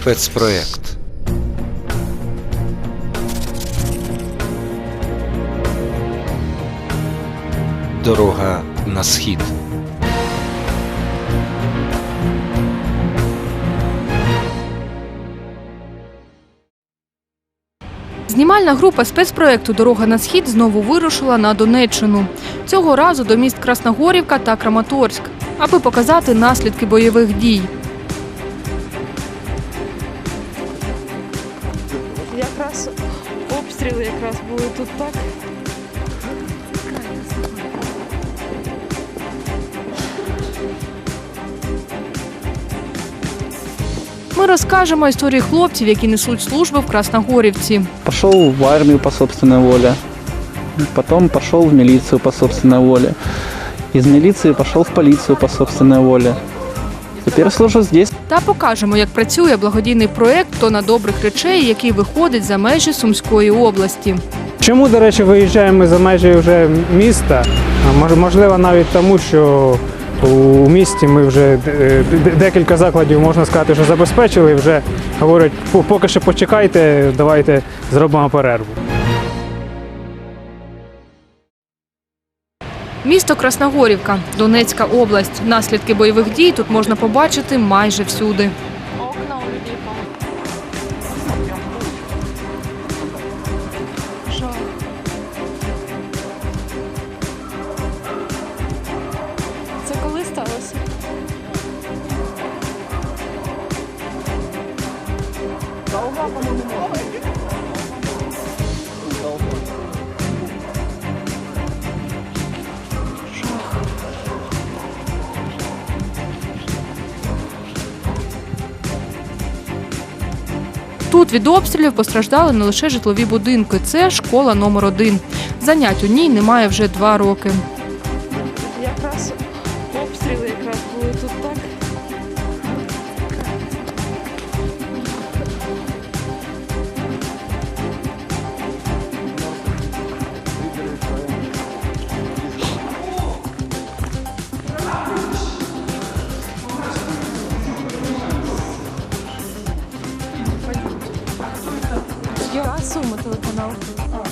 Спецпроект. Дорога на схід. Знімальна група спецпроекту Дорога на схід знову вирушила на Донеччину. Цього разу до міст Красногорівка та Краматорськ, аби показати наслідки бойових дій. Обстріли якраз були тут так. Ми розкажемо історії хлопців, які несуть службу в Красногорівці. Пошел в армию по собственной воле. Потом пошел в милицию по собственной воле. Из милиции пошел в полицию по собственной воле. Теперь служу здесь. Та покажемо, як працює благодійний проект «Тона добрих речей, який виходить за межі Сумської області. Чому, до речі, виїжджаємо за межі вже міста? Можливо, навіть тому, що у місті ми вже е, декілька закладів, можна сказати, що забезпечили. Вже говорять, поки що почекайте, давайте зробимо перерву. Місто Красногорівка, Донецька область. Наслідки бойових дій тут можна побачити майже всюди. Тут від обстрілів постраждали не лише житлові будинки. Це школа номер один. Занять у ній немає вже два роки. Якраз 数も届かなく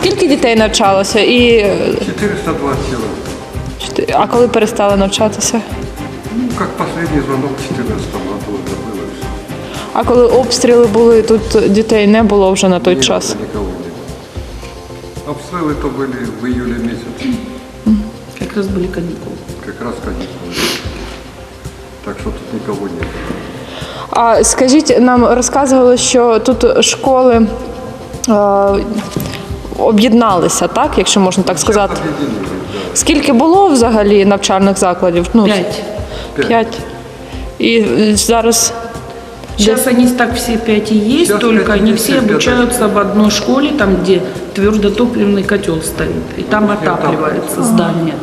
Скільки дітей навчалося? І 420 человек. чотири- а коли перестали навчатися? Ну, как последний звонок в 2014 году это было. и всё. А коли обстріли були, тут дітей не було вже на той Нет, час. Никого не было. Обстрелы то были в июле месяце. Как раз были каникулы. Как раз каникулы. Так что тут никого нет. А скажіть, нам розказували, що тут школи е, об'єдналися, так, якщо можна так сказати. Объединили, да. Скільки було взагалі навчальних закладів? Ну, Пять. П'ять. І е, зараз Сейчас они так все пять и есть, Сейчас только пять и они есть, все пять, да. обучаются в одной школе, там, где твердотопливный котел стоит. И там отапливается здание.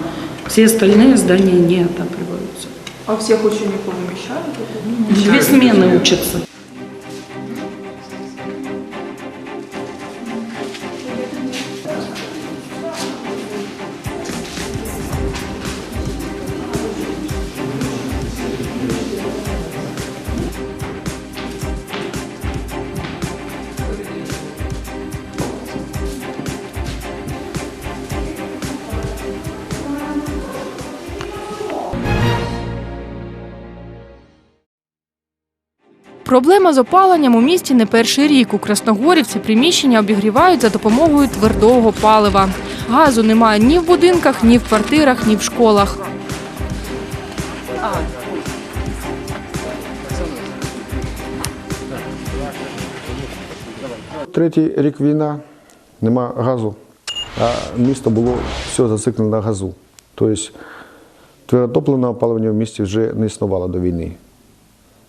Все остальные здания не отапливаются. а всіх учнів поміщають? Две смены учатся. Проблема з опаленням у місті не перший рік. У Красногорівці приміщення обігрівають за допомогою твердого палива. Газу немає ні в будинках, ні в квартирах, ні в школах. Третій рік війна, нема газу, а місто було все зациклено на газу. Тобто твердотопленого опалення в місті вже не існувало до війни.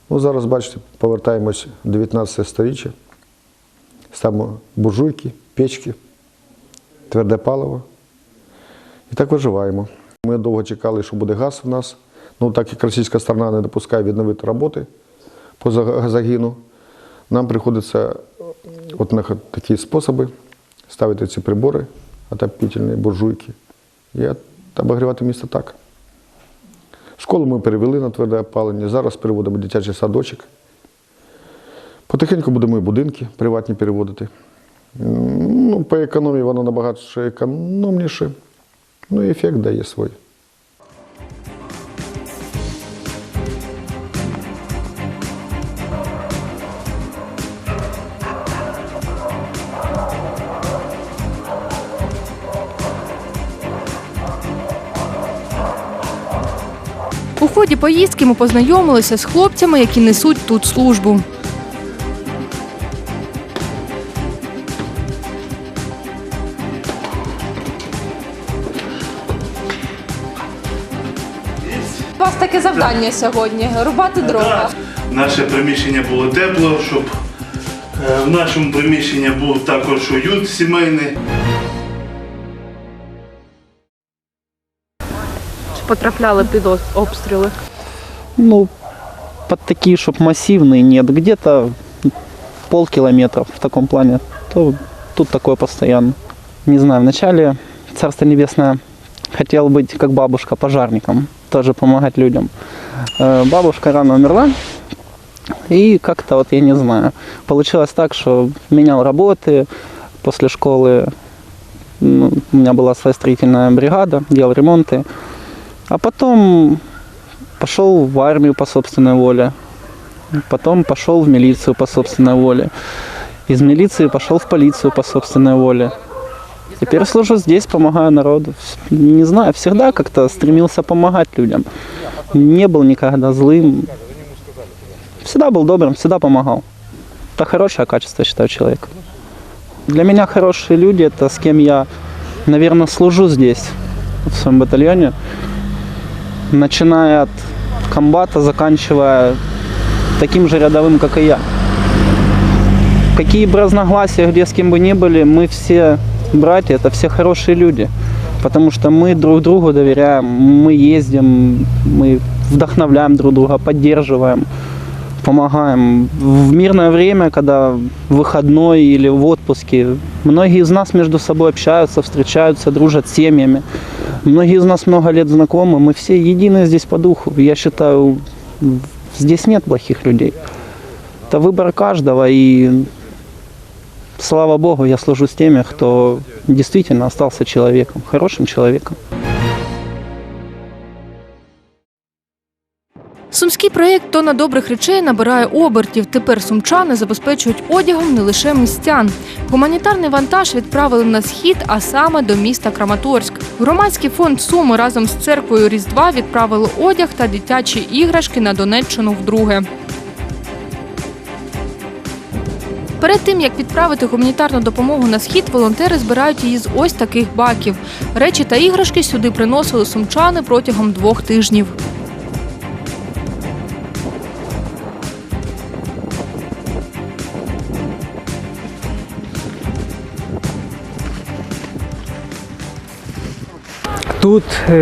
Ну, зараз, бачите, повертаємось 19 сторіччя. Ставимо буржуйки, печки, тверде паливо. І так виживаємо. Ми довго чекали, що буде газ в нас. Ну, так як російська сторона не допускає відновити роботи по за- загину, нам приходиться е, от на такі способи ставити ці прибори, отопительні буржуйки, і обігрівати місто так. Школу ми перевели на тверде опалення, зараз переводимо дитячий садочок. Потихеньку будемо і будинки приватні переводити. Ну, по економії воно набагато економніше, ну ефект дає свій. Ході поїздки ми познайомилися з хлопцями, які несуть тут службу. У вас таке завдання сьогодні рубати дрова. Наше приміщення було тепло, щоб е, в нашому приміщенні був також уют сімейний. Потрапляли під обстріли. Ну, под такие, чтобы массивные нет. Где-то полкилометра в таком плане. То тут такое постоянно. Не знаю, вначале Царство Небесное хотел быть как бабушка пожарником, тоже помогать людям. Э, Бабушка рано умерла, и как-то вот я не знаю, получилось так, что менял работы после школы. Ну, у меня была своя строительная бригада, делал ремонты. А потом пошел в армию по собственной воле. Потом пошел в милицию по собственной воле. Из милиции пошел в полицию по собственной воле. Теперь служу здесь, помогаю народу. Не знаю, всегда как-то стремился помогать людям. Не был никогда злым. Всегда был добрым, всегда помогал. Это хорошее качество, считаю, человека. Для меня хорошие люди, это с кем я, наверное, служу здесь, в своем батальоне начиная от комбата, заканчивая таким же рядовым, как и я. Какие бы разногласия, где с кем бы ни были, мы все братья, это все хорошие люди. Потому что мы друг другу доверяем, мы ездим, мы вдохновляем друг друга, поддерживаем, помогаем. В мирное время, когда выходной или в отпуске, многие из нас между собой общаются, встречаются, дружат с семьями. Многие из нас много лет знакомы, мы все едины здесь по духу. Я считаю, здесь нет плохих людей. Это выбор каждого, и слава Богу, я служу с теми, кто действительно остался человеком, хорошим человеком. Сумський проєкт Тона добрих речей набирає обертів. Тепер сумчани забезпечують одягом не лише містян. Гуманітарний вантаж відправили на схід, а саме до міста Краматорськ. Громадський фонд Суми разом з церквою Різдва відправили одяг та дитячі іграшки на Донеччину вдруге. Перед тим як відправити гуманітарну допомогу на схід, волонтери збирають її з ось таких баків. Речі та іграшки сюди приносили сумчани протягом двох тижнів. Тут, е,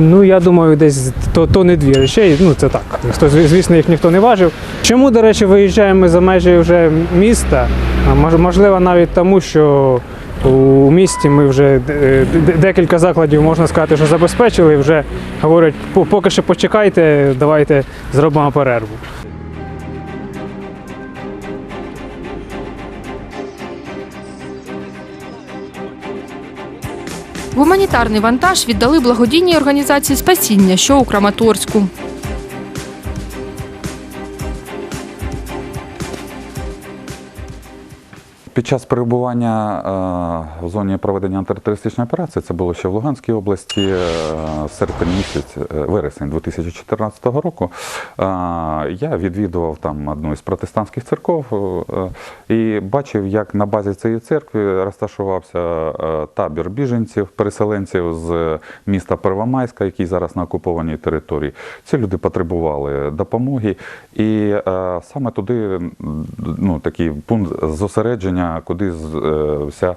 ну я думаю, десь то, то не дві речей. Ну це так. Звісно, їх ніхто не важив. Чому, до речі, виїжджаємо за межі вже міста? Можливо, навіть тому, що у місті ми вже е, декілька закладів можна сказати, що забезпечили. Вже говорять, поки що почекайте, давайте зробимо перерву. Гуманітарний вантаж віддали благодійній організації спасіння, що у Краматорську. Під час перебування е, в зоні проведення антитерористичної операції, це було ще в Луганській області, е, серпень місяць, е, вересень 2014 року, я відвідував там одну із протестантських церков і бачив, як на базі цієї церкви розташувався табір біженців, переселенців з міста Первомайська, який зараз на окупованій території. Ці люди потребували допомоги, і саме туди ну, такий пункт зосередження, куди е, вся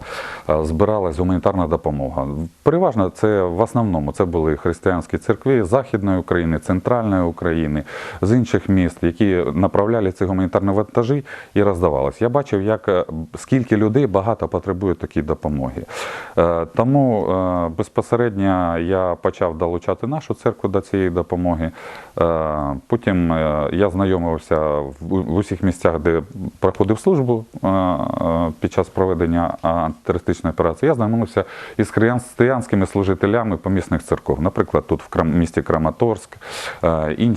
е, збиралась гуманітарна допомога. Переважно це в основному це були християнські церкви Західної України, Центральної України, з інших міст, які направляли ці гуманітарні вантажі і роздавалися. Я бачив, як е, скільки людей багато потребує такої допомоги. Тому безпосередньо я почав долучати нашу церкву до цієї допомоги. Потім я знайомився в усіх місцях, де проходив службу під час проведення антитерористичної операції. Я знайомився із християнськими служителями помісних церков. Наприклад, тут в місті Краматорськ,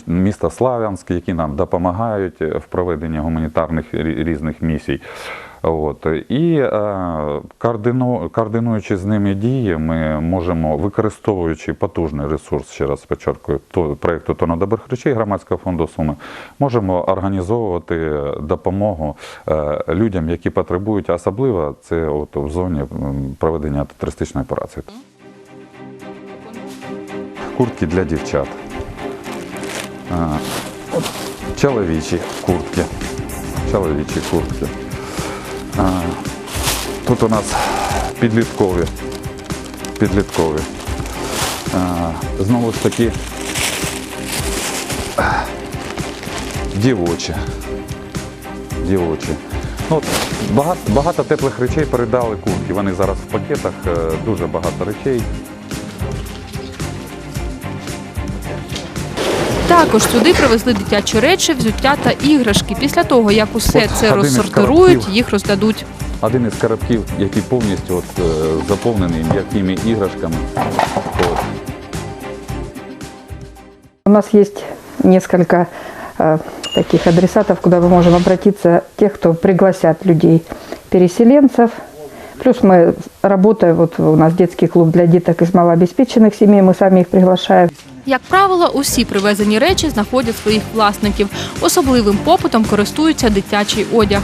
міста ін- Славянськ, які нам допомагають в проведенні гуманітарних різних місій. От. І е, координу, координуючи з ними дії, ми можемо, використовуючи потужний ресурс, ще раз підчеркую, то, проєкту «Тона добрих речей громадського фонду Суми, можемо організовувати допомогу е, людям, які потребують, особливо це от в зоні проведення антитерористичної операції. Куртки для дівчат. Е, Чоловічі куртки. Чоловічі куртки. Тут у нас підліткові. Підліткові. Знову ж таки дівочі. Дівочі. Ну, багато, багато теплих речей передали куртки. Вони зараз в пакетах, е, дуже багато речей. Також сюди привезли дитячі речі, взуття та іграшки. Після того, як усе От це один із розсортирують, коробків. їх роздадуть. Один із коробків, який повністю от, е, заповнений м'якими іграшками. От. У нас есть несколько э, таких адресатов, куда мы можем обратиться, тех, кто пригласят людей, переселенцев. Плюс мы работаем, вот у нас детский клуб для деток из малообеспеченных семей, мы сами их приглашаем. Як правило, усі привезені речі знаходять своїх власників. Особливим попитом користується дитячий одяг.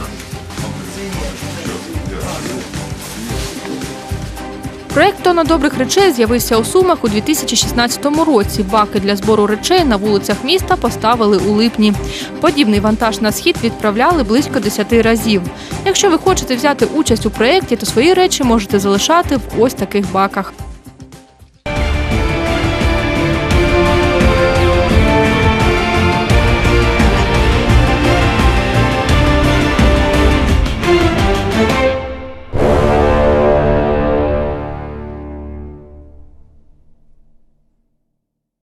Проект «Тона добрих речей з'явився у Сумах у 2016 році. Баки для збору речей на вулицях міста поставили у липні. Подібний вантаж на схід відправляли близько 10 разів. Якщо ви хочете взяти участь у проєкті, то свої речі можете залишати в ось таких баках.